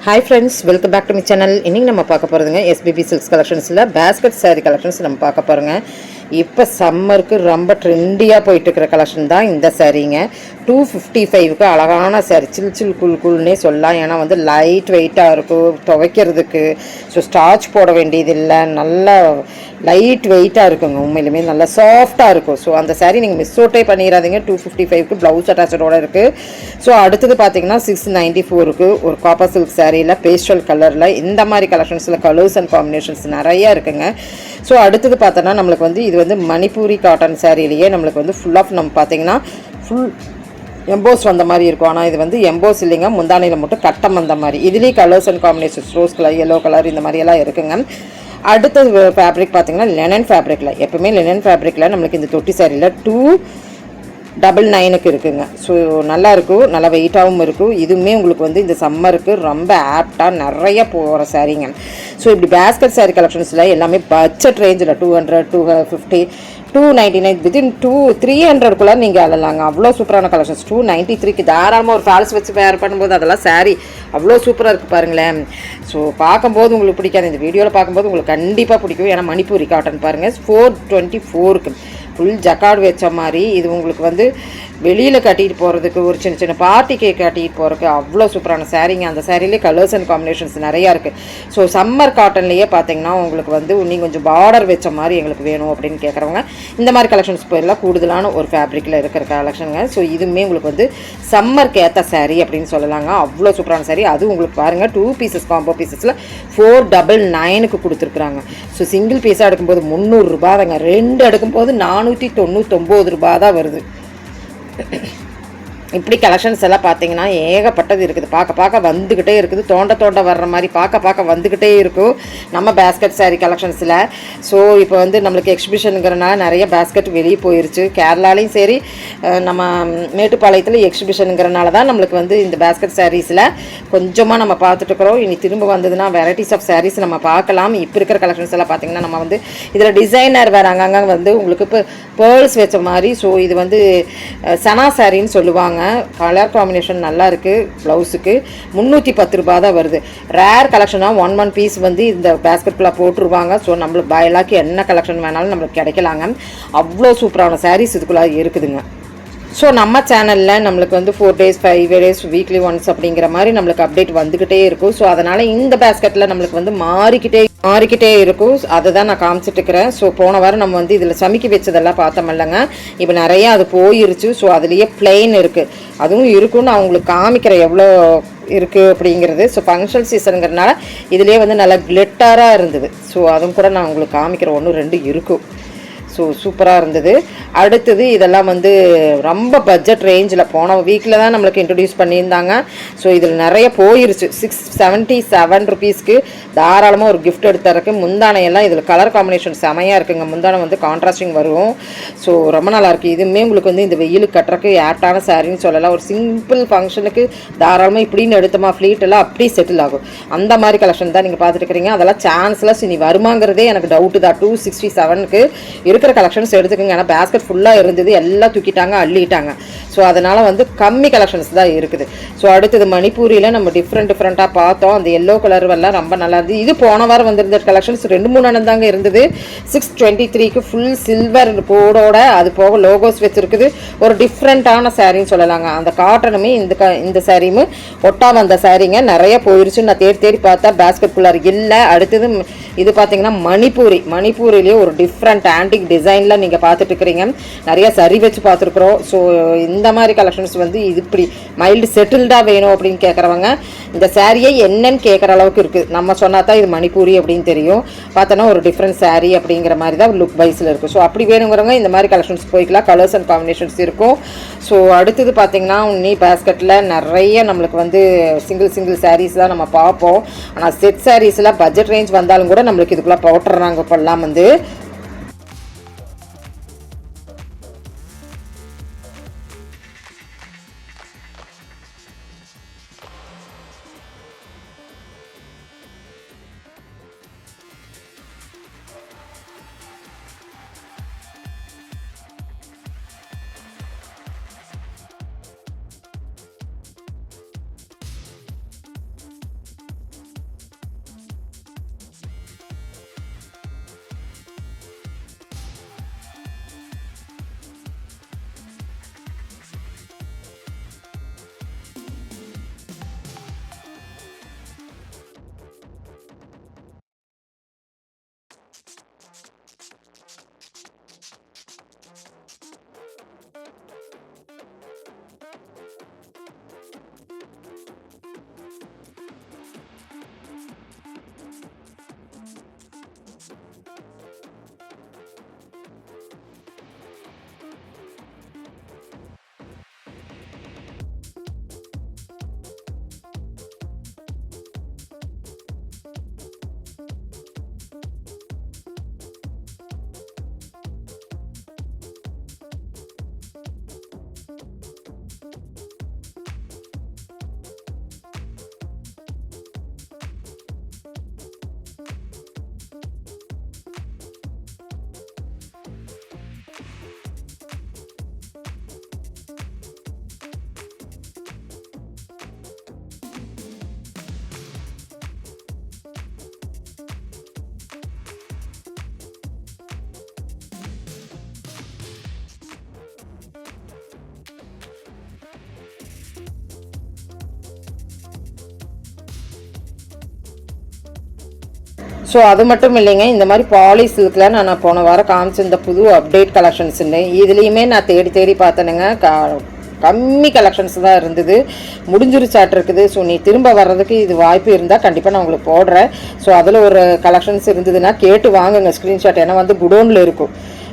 Hi friends welcome back to my channel இன்றைக்கி நம்ம பார்க்க போகிறதுங்க எஸ்பிபி சில்க்ஸ் கலெக்ஷன்ஸில் பேஸ்கட் saree கலெக்ஷன்ஸ் நம்ம பார்க்க போகிறோங்க இப்போ சம்மருக்கு ரொம்ப ட்ரெண்டியாக போயிட்டு இருக்கிற கலெக்ஷன் தான் இந்த சாரீங்க. டூ ஃபிஃப்டி ஃபைவ்க்கு அழகான சாரி சில் சில் குல் குல்னே சொல்லலாம். ஏன்னா வந்து லைட் வெயிட்டாக இருக்கும் துவைக்கிறதுக்கு. ஸோ ஸ்டார்ச் போட வேண்டியதில்லை நல்லா லைட் வெயிட்டாக இருக்குங்க. உண்மையிலுமே நல்லா சாஃப்டாக இருக்கும். ஸோ அந்த சாரீ நீங்கள் மிஸ் அவுட்டே பண்ணிடாதீங்க டூ ஃபிஃப்டி ஃபைவ்க்கு ப்ளவுஸ் அட்டாச்சோட இருக்குது ஸோ அடுத்தது பார்த்தீங்கன்னா சிக்ஸ் நைன்ட்டி ஃபோருக்கு ஒரு காப்பர் சில்க் சாரியில் பேஸ்டல் கலரில் இந்த மாதிரி கலெக்ஷன்ஸில் கலர்ஸ் அண்ட் காம்பினேஷன்ஸ் நிறையா இருக்குங்க. ஸோ அடுத்தது பார்த்தோன்னா நம்மளுக்கு வந்து இது வந்து மணிப்பூரி காட்டன் சேரீலையே நம்மளுக்கு வந்து ஃபுல் ஆஃப் நம்ம பார்த்தீங்கன்னா ஃபுல் எம்போஸ் வந்த மாதிரி இருக்கும். ஆனால் இது வந்து எம்போஸ் இல்லைங்க. முந்தானையில் மட்டும் கட்டம் வந்த மாதிரி. இதுலேயும் colours and combinations rose colour yellow colour இந்த மாதிரியெல்லாம் இருக்குங்க. அடுத்த ஃபேப்ரிக் பார்த்தீங்கன்னா லெனன் ஃபேப்ரிக்கில் எப்பவுமே லெனன் ஃபேப்ரிக்கில் நம்மளுக்கு இந்த தொட்டி சாரியில் டூ டபுள் நைனுக்கு இருக்குங்க. ஸோ நல்லாயிருக்கும் நல்லா வெயிட்டாகவும் இருக்கும் இதுவுமே உங்களுக்கு வந்து இந்த சம்மருக்கு ரொம்ப ஆப்டாக நிறைய போகிற சாரீங்க. ஸோ இப்படி பேஸ்கட் சாரீ கலெக்ஷன்ஸில் எல்லாமே பட்ஜெட் ரேஞ்சில் two hundred two fifty two ninety nine within two three ஹண்ட்ரட்குள்ளே நீங்கள் அழலாங்க. அவ்வளோ சூப்பரான கலெக்ஷன்ஸ் டூ நைன்ட்டி த்ரீக்கு தாராளமாக ஒரு ஃபால்ஸ் வச்சு வேர் பண்ணும்போது அதெல்லாம் saree அவ்வளோ சூப்பராக இருக்குது பாருங்களேன். ஸோ பார்க்கும்போது உங்களுக்கு பிடிக்காது. இந்த வீடியோவில் பார்க்கும்போது உங்களுக்கு கண்டிப்பாக பிடிக்கும். ஏன்னா மணிப்பூரி காட்டன் பாருங்கள் ஃபோர் டுவெண்ட்டி ஃபோருக்கு ஃபுல் ஜக்கார்டு வச்ச மாதிரி இது உங்களுக்கு வந்து வெளியில் கட்டிட்டு போகிறதுக்கு ஒரு சின்ன சின்ன பார்ட்டிக்கு கட்டிட்டு போகிறதுக்கு அவ்வளோ சூப்பரான சாரீங்க அந்த சாரீலே கலர்ஸ் அண்ட் காம்பினேஷன்ஸ் நிறையா இருக்குது ஸோ சம்மர் காட்டன்லேயே பார்த்தீங்கன்னா உங்களுக்கு வந்து இன்னும் கொஞ்சம் பார்டர் வச்ச மாதிரி எங்களுக்கு வேணும் அப்படின்னு கேட்குறவங்க இந்த மாதிரி கலெக்ஷன்ஸ் போயிடலாம் கூடுதலான ஒரு ஃபேப்ரிக்கில் இருக்கிற கலெக்ஷனுங்க ஸோ இதுவுமே உங்களுக்கு வந்து சம்மருக்கு ஏற்ற சாரீ அப்படின்னு சொல்லலாங்க. அவ்வளோ சூப்பரான saree. அது உங்களுக்கு பாருங்கள் டூ பீசஸ் காம்போ பீசஸில் ஃபோர் டபுள் நைனுக்கு கொடுத்துருக்குறாங்க. ஸோ சிங்கிள் பீஸாக எடுக்கும்போது முந்நூறுரூபா தாங்க. ரெண்டு எடுக்கும்போது நானூற்றி தொண்ணூற்றொம்பது ரூபா தான் வருது. இப்படி கலெக்ஷன்ஸ் எல்லாம் பார்த்தீங்கன்னா ஏகப்பட்டது இருக்குது. பார்க்க பார்க்க வந்துக்கிட்டே இருக்குது. தோண்ட தோண்ட வர்ற மாதிரி பார்க்க பார்க்க வந்துக்கிட்டே இருக்கும். நம்ம பேஸ்கெட் சாரீ கலெக்ஷன்ஸில் ஸோ இப்போ வந்து நம்மளுக்கு எக்ஸிபிஷனுங்கிறனால நிறைய பேஸ்கெட் வெளியே போயிருச்சு. கேரளாலையும் சரி நம்ம மேட்டுப்பாளையத்தில் எக்ஸிபிஷனுங்கிறனால தான் நம்மளுக்கு வந்து இந்த பேஸ்கெட் சாரீஸில் கொஞ்சமாக நம்ம பார்த்துட்டுருக்குறோம் இனி திரும்ப வந்ததுன்னா வெரைட்டிஸ் ஆஃப் சாரீஸ் நம்ம பார்க்கலாம். இப்போ இருக்கிற கலெக்ஷன்ஸ் எல்லாம் பார்த்தீங்கன்னா நம்ம வந்து இதில் டிசைனர் வேறு அங்கங்கே வந்து உங்களுக்கு இப்போ பேர்ல்ஸ் வச்ச மாதிரி ஸோ இது வந்து சனா சாரின்னு சொல்லுவாங்க. கலர் காம்பினேஷன் நல்லா இருக்குது ப்ளவுஸுக்கு முந்நூற்றி பத்து ரூபா தான் வருது. ரேர் கலெக்ஷனாக ஒன் ஒன் பீஸ் வந்து இந்த பேஸ்கெட்டில் போட்டுருவாங்க. ஸோ நம்மளுக்கு பயலாக்கி என்ன கலெக்ஷன் வேணாலும் நம்மளுக்கு கிடைக்கலாங்க. அவ்வளோ சூப்பரான சாரீஸ் இதுக்குள்ளே இருக்குதுங்க. ஸோ நம்ம சேனலில் நம்மளுக்கு வந்து four days five days weekly once அப்படிங்கிற மாதிரி நம்மளுக்கு அப்டேட் வந்துக்கிட்டே இருக்கும். ஸோ அதனால் இந்த பேஸ்கெட்டில் நம்மளுக்கு வந்து மாறிக்கிட்டே மாறிக்கிட்டே இருக்கும். அதை தான் நான் காமிச்சிட்டு இருக்கிறேன் ஸோ போன வாரம் நம்ம வந்து இதில் சமைக்க வச்சதெல்லாம் பார்த்தோமில்லங்க இப்போ நிறையா அது போயிருச்சு. ஸோ அதுலேயே பிளெயின் இருக்குது அதுவும் இருக்கும்னு நான் உங்களுக்கு காமிக்கிறேன் எவ்வளோ இருக்குது அப்படிங்கிறது. ஸோ ஃபங்க்ஷன் சீசனுங்கிறதுனால இதுலேயே வந்து நல்லா கிளிட்டராக இருந்தது. ஸோ அதுவும் கூட நான் உங்களுக்கு காமிக்கிறேன் ஒன்று ரெண்டு இருக்கும். சூ சூப்பராக இருந்தது. அடுத்தது இதெல்லாம் வந்து ரொம்ப பட்ஜெட் ரேஞ்சில் போன வீக்கில் தான் நம்மளுக்கு இன்ட்ரடியூஸ் பண்ணியிருந்தாங்க. ஸோ இதில் நிறைய போயிருச்சு. சிக்ஸ் செவன்ட்டி செவன் ருபீஸ்க்கு தாராளமாக ஒரு கிஃப்ட் எடுத்துறக்கு முந்தானையெல்லாம் இதில் கலர் காம்பினேஷன் செமையாக இருக்குங்க. முந்தானை வந்து கான்ட்ராஸ்டிங் வரும். ஸோ ரொம்ப நல்லாயிருக்கு இதுவுமே உங்களுக்கு வந்து இந்த வெயிலுக்கு கட்டுறக்கு ஏப்டான சாரின்னு சொல்லலாம். ஒரு சிம்பிள் ஃபங்க்ஷனுக்கு தாராளமாக இப்படின்னு எடுத்தோமா ஃப்ளீட் எல்லாம் அப்படியே செட்டில் ஆகும். அந்த மாதிரி கலெக்ஷன் தான் நீங்கள் பார்த்துட்டு இருக்கிறீங்க. அதெல்லாம் சான்ஸ்லாம் இனி வருமாங்கிறதே எனக்கு டவுட்டு தான். டூ சிக்ஸ்டி செவனுக்கு இருக்கிற கலெக்ஷன்ஸ் எடுத்துக்கோங்க. ஏன்னா பேஸ்கெட் ஃபுல்லாக இருந்தது எல்லாம் தூக்கிட்டாங்க அள்ளிட்டாங்க. ஸோ அதனால் வந்து கம்மி கலெக்ஷன்ஸ் தான் இருக்குது. ஸோ அடுத்தது மணிப்பூரியில் நம்ம டிஃப்ரெண்ட் டிஃப்ரெண்ட்டாக பார்த்தோம். அந்த எல்லோ கலர் எல்லாம் ரொம்ப நல்லா இருந்தது. இது போன வாரம் வந்திருந்த கலெக்ஷன்ஸ் ரெண்டு மூணு அண்ணன் தாங்க இருந்தது. சிக்ஸ் டுவெண்ட்டி த்ரீக்கு ஃபுல் சில்வர் போடோட அது போக லோகோஸ் வச்சுருக்குது. ஒரு டிஃப்ரெண்ட்டான சாரின்னு சொல்லலாங்க. அந்த காட்டனுமே இந்த க இந்த சாரியுமே ஒட்டா வந்த சாரிங்க நிறைய போயிருச்சு நான் தேடி தேடி பார்த்தா பேஸ்கெட் குள்ளார் இல்லை. அடுத்தது இது பார்த்தீங்கன்னா மணிப்பூரி. மணிப்பூரிலேயே ஒரு டிஃப்ரெண்ட் ஆன்டிக் டிசைனில் நீங்கள் பார்த்துட்டு இருக்கிறீங்க நிறைய சரி வச்சு பார்த்துருக்குறோம். ஸோ இந்த மாதிரி கலெக்ஷன்ஸ் வந்து இது இப்படி மைல்டு செட்டில்டாக வேணும் அப்படின்னு கேட்குறவங்க இந்த சாரியை என்னன்னு கேட்குற அளவுக்கு இருக்குது நம்ம சொன்னால் தான் இது மணிப்பூரி அப்படின்னு தெரியும். பார்த்தோன்னா ஒரு டிஃப்ரெண்ட் saree அப்படிங்கிற மாதிரி தான் லுக் வைஸில் இருக்குது ஸோ அப்படி வேணுங்கிறவங்க இந்த மாதிரி கலெக்ஷன்ஸ் போய்க்கலாம். கலர்ஸ் அண்ட் காம்பினேஷன்ஸ் இருக்கும். ஸோ அடுத்தது பார்த்திங்கன்னா உன்னி பேஸ்கெட்டில் நிறைய நம்மளுக்கு வந்து சிங்கிள் சிங்கிள் சாரீஸ் தான் நம்ம பார்ப்போம். ஆனால் செட் சாரீஸில் பட்ஜெட் ரேஞ்ச் வந்தாலும் கூட நம்மளுக்கு இதுக்குள்ளே போட்டுறாங்க இப்போல்லாம் வந்து. ஸோ அது மட்டும் இல்லைங்க இந்த மாதிரி பாலி சில்கில் நான் நான் போன வாரம் காமிச்சிருந்த புது அப்டேட் கலெக்ஷன்ஸ்னு இதுலேயுமே நான் தேடி தேடி பார்த்தேனுங்க. கா கம்மி கலெக்ஷன்ஸ் தான் இருந்தது. முடிஞ்சிருச்சாட் இருக்குது. ஸோ நீ திரும்ப வர்றதுக்கு இது வாய்ப்பு இருந்தால் கண்டிப்பாக நான் உங்களுக்கு போடுறேன். ஸோ அதில் ஒரு கலெக்ஷன்ஸ் இருந்ததுன்னா கேட்டு வாங்குங்க. ஸ்க்ரீன்ஷாட் ஏன்னா வந்து குடோனில் இருக்கும்.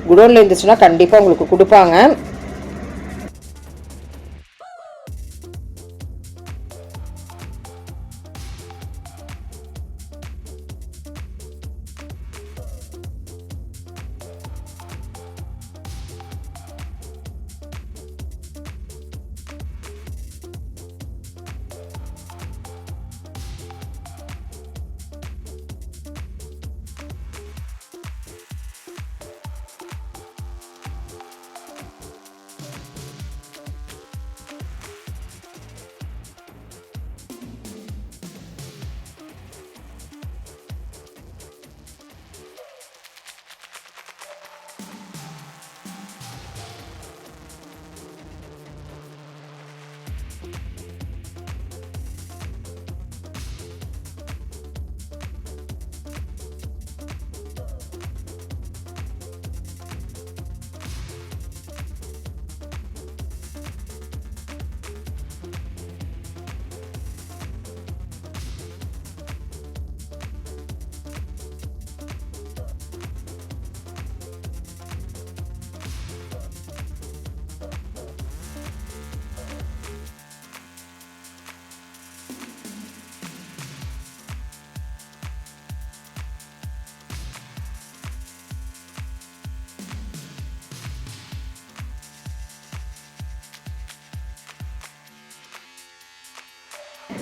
குடோனில் இருந்துச்சுன்னா கண்டிப்பாக உங்களுக்கு கொடுப்பாங்க.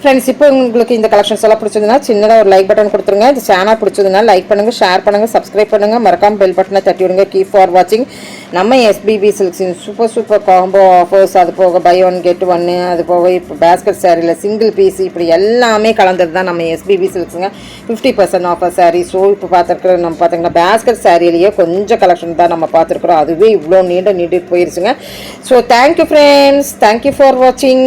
ஃப்ரெண்ட்ஸ் இப்போ உங்களுக்கு இந்த கலெக்ஷன்ஸ் எல்லாம் பிடிச்சதுன்னா சின்னதாக ஒரு லைக் பட்டன் கொடுத்துருங்க. இந்த சேனல் பிடிச்சதுன்னா லைக் பண்ணுங்கள் ஷேர் பண்ணுங்கள் சப்ஸ்கிரைப் பண்ணுங்கள் மறக்காம பெல் பட்டனை தட்டி விடுங்க. கீப் ஃபார் வாட்சிங் நம்ம எஸ்பிபி சில்க்ஸின் சூப்பர் சூப்பர் காம்போ ஆஃபர்ஸ் அது போக பை ஒன் கெட் ஒன்னு அது போக இப்போ பேஸ்கெட் சேரீயில் சிங்கிள் பீஸ் இப்படி எல்லாமே கலந்தது தான் நம்ம SPB சில்க்ஸுங்க fifty percent offer sari so இப்போ பார்த்துருக்குற நம்ம பார்த்தீங்கன்னா பேஸ்கெட் சாரியிலேயே கொஞ்சம் கலெக்ஷன் தான் நம்ம பார்த்துருக்குறோம். அதுவே இவ்வளோ நீண்ட நீண்டு போயிருச்சுங்க. So thank you friends thank you for வாட்சிங்